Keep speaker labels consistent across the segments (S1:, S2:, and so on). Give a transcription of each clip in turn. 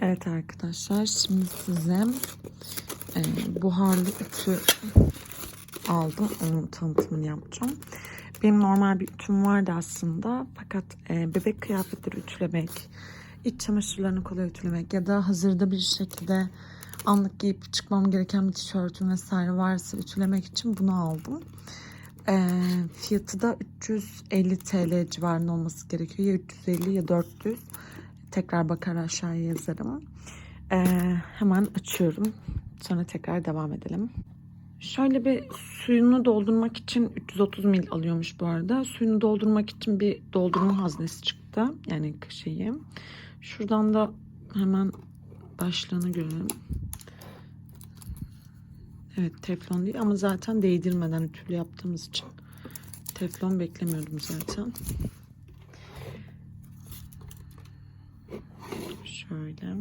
S1: Evet arkadaşlar şimdi size e, buharlı ütü aldım. Onun tanıtımını yapacağım. Benim normal bir ütüm vardı aslında. Fakat e, bebek kıyafetleri ütülemek, iç çamaşırlarını kolay ütülemek ya da hazırda bir şekilde anlık giyip çıkmam gereken bir tişörtüm vesaire varsa ütülemek için bunu aldım. E, fiyatı da 350 TL civarında olması gerekiyor. Ya 350 ya 400. Tekrar bakar aşağıya yazarım. E, hemen açıyorum. Sonra tekrar devam edelim. Şöyle bir suyunu doldurmak için 330 mil alıyormuş bu arada. Suyunu doldurmak için bir doldurma haznesi çıktı. Yani şeyi. Şuradan da hemen başlığını görelim. Evet teflon değil ama zaten değdirmeden ütülü yaptığımız için teflon beklemiyordum zaten. Şöyle.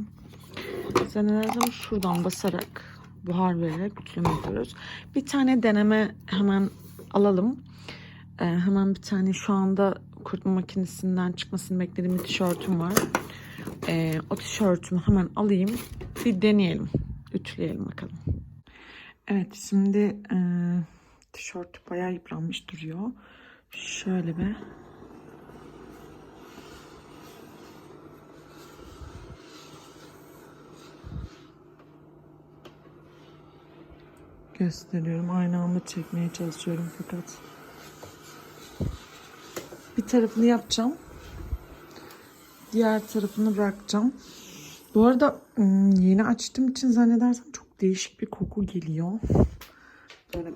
S1: Zannedersem şuradan basarak buhar vererek ütüleme yapıyoruz. Bir tane deneme hemen alalım. Ee, hemen bir tane şu anda kurutma makinesinden çıkmasını beklediğim bir tişörtüm var. Ee, o tişörtümü hemen alayım. Bir deneyelim. Ütüleyelim bakalım. Evet şimdi e, tişört bayağı yıpranmış duruyor. Şöyle bir gösteriyorum. Aynı anda çekmeye çalışıyorum fakat bir tarafını yapacağım. Diğer tarafını bırakacağım. Bu arada ım, yeni açtığım için zannedersem çok değişik bir koku geliyor. Böyle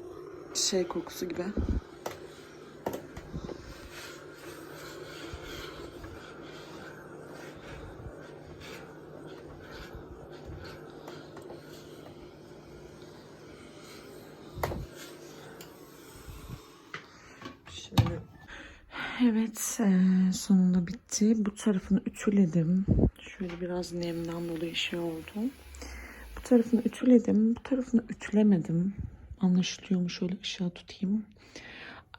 S1: şey kokusu gibi. Şöyle. Evet eee, sonunda bitti. Bu tarafını ütüledim. Şöyle biraz nemden dolayı şey oldu. Bu tarafını ütüledim. Bu tarafını ütülemedim. Anlaşılıyor mu? Şöyle ışığa tutayım.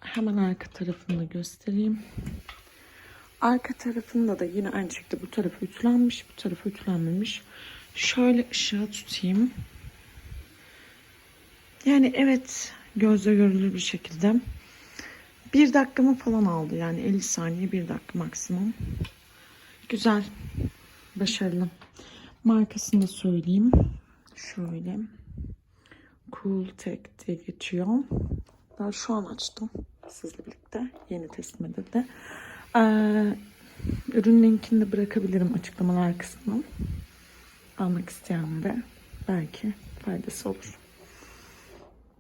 S1: Hemen arka tarafını da göstereyim. Arka tarafında da yine aynı şekilde bu tarafı ütülenmiş, bu tarafı ütülenmemiş. Şöyle ışığa tutayım. Yani evet gözle görülür bir şekilde. Bir dakikamı falan aldı yani 50 saniye bir dakika maksimum. Güzel. Başarılı. Markasını da söyleyeyim. Şöyle. Cool Tech diye geçiyor. Ben şu an açtım sizle birlikte. Yeni teslim edildi. Ee, ürün linkini de bırakabilirim açıklamalar kısmına. Almak isteyenlere belki faydası olur.